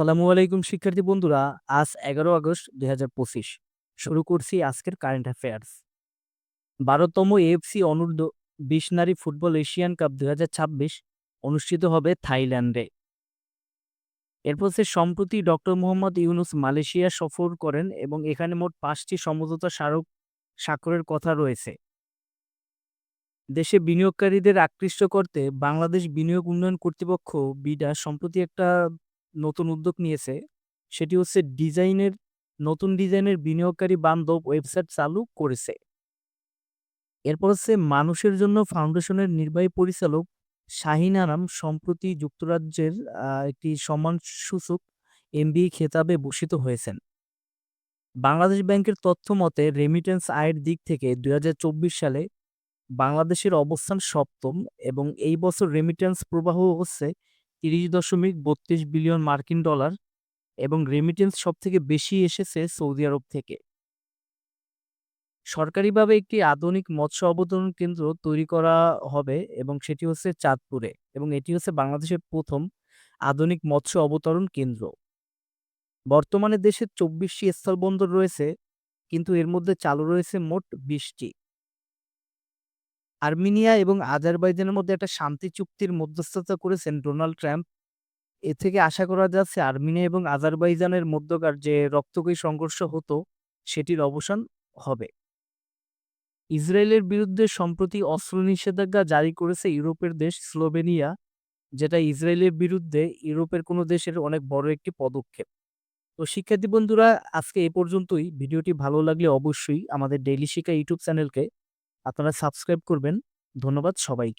আসসালামু আলাইকুম, শিক্ষার্থী বন্ধুরা। আজ এগারো আগস্ট দুই হাজার পঁচিশ। শুরু করছি আজকের কারেন্ট অ্যাফেয়ার্স বারোতম এএফসি অনূর্ধ্ব বিশ নারী ফুটবল এশিয়ান কাপ দুই হাজার ছাব্বিশ অনুষ্ঠিত হবে থাইল্যান্ডে। এরপর সে সম্প্রতি ডক্টর মোহাম্মদ ইউনুস মালয়েশিয়া সফর করেন এবং এখানে মোট পাঁচটি সমঝোতা স্মারক স্বাক্ষরের কথা রয়েছে। দেশে বিনিয়োগকারীদের আকৃষ্ট করতে বাংলাদেশ বিনিয়োগ উন্নয়ন কর্তৃপক্ষ, বিডা, সম্প্রতি একটা নতুন উদ্যোগ নিয়েছে, সেটি হচ্ছে ডিজাইনের, নতুন ডিজাইনের বিনিয়োগকারী বান্ধব ওয়েবসাইট চালু করেছে। এরপর হচ্ছে মানুষের জন্য ফাউন্ডেশনের নির্বাহী পরিচালক শাহিন আনাম সম্প্রতি যুক্তরাজ্যের একটি সম্মানসূচক এমবিএ খেতাবে ভূষিত হয়েছেন। বাংলাদেশ ব্যাংকের তথ্য মতে রেমিটেন্স আয়ের দিক থেকে দুই হাজার চব্বিশ সালে বাংলাদেশের অবস্থান সপ্তম এবং এই বছর রেমিটেন্স প্রবাহ হচ্ছে তিরিশ দশমিক বত্রিশ বিলিয়ন মার্কিন ডলার এবং রেমিটেন্স সব থেকে বেশি এসেছে সৌদি আরব থেকে। সরকারিভাবে একটি আধুনিক মৎস্য অবতরণ কেন্দ্র তৈরি করা হবে এবং সেটি হচ্ছে চাঁদপুরে এবং এটি হচ্ছে বাংলাদেশের প্রথম আধুনিক মৎস্য অবতরণ কেন্দ্র। বর্তমানে দেশে চব্বিশটি স্থলবন্দর রয়েছে, কিন্তু এর মধ্যে চালু রয়েছে মোট বিশটি। আর্মেনিয়া এবং আজারবাইজানের মধ্যে একটা শান্তি চুক্তির মধ্যস্থতা করেছেন ডোনাল্ড ট্রাম্প। এ থেকে আশা করা যাচ্ছে আর্মেনিয়া এবং আজারবাইজানের মধ্যকার যে রক্তকয়ী সংঘর্ষ হতো, সেটির অবসান হবে। ইসরায়েলের বিরুদ্ধে সম্প্রতি অস্ত্র নিষেধাজ্ঞা জারি করেছে ইউরোপের দেশ স্লোভেনিয়া, যেটা ইসরায়েলের বিরুদ্ধে ইউরোপের কোনো দেশের অনেক বড় একটি পদক্ষেপ। তো শিক্ষার্থী বন্ধুরা, আজকে এ পর্যন্তই। ভিডিওটি ভালো লাগলে অবশ্যই আমাদের ডেইলি শিক্ষা ইউটিউব চ্যানেলকে আপনারা সাবস্ক্রাইব করবেন। ধন্যবাদ সবাইকে।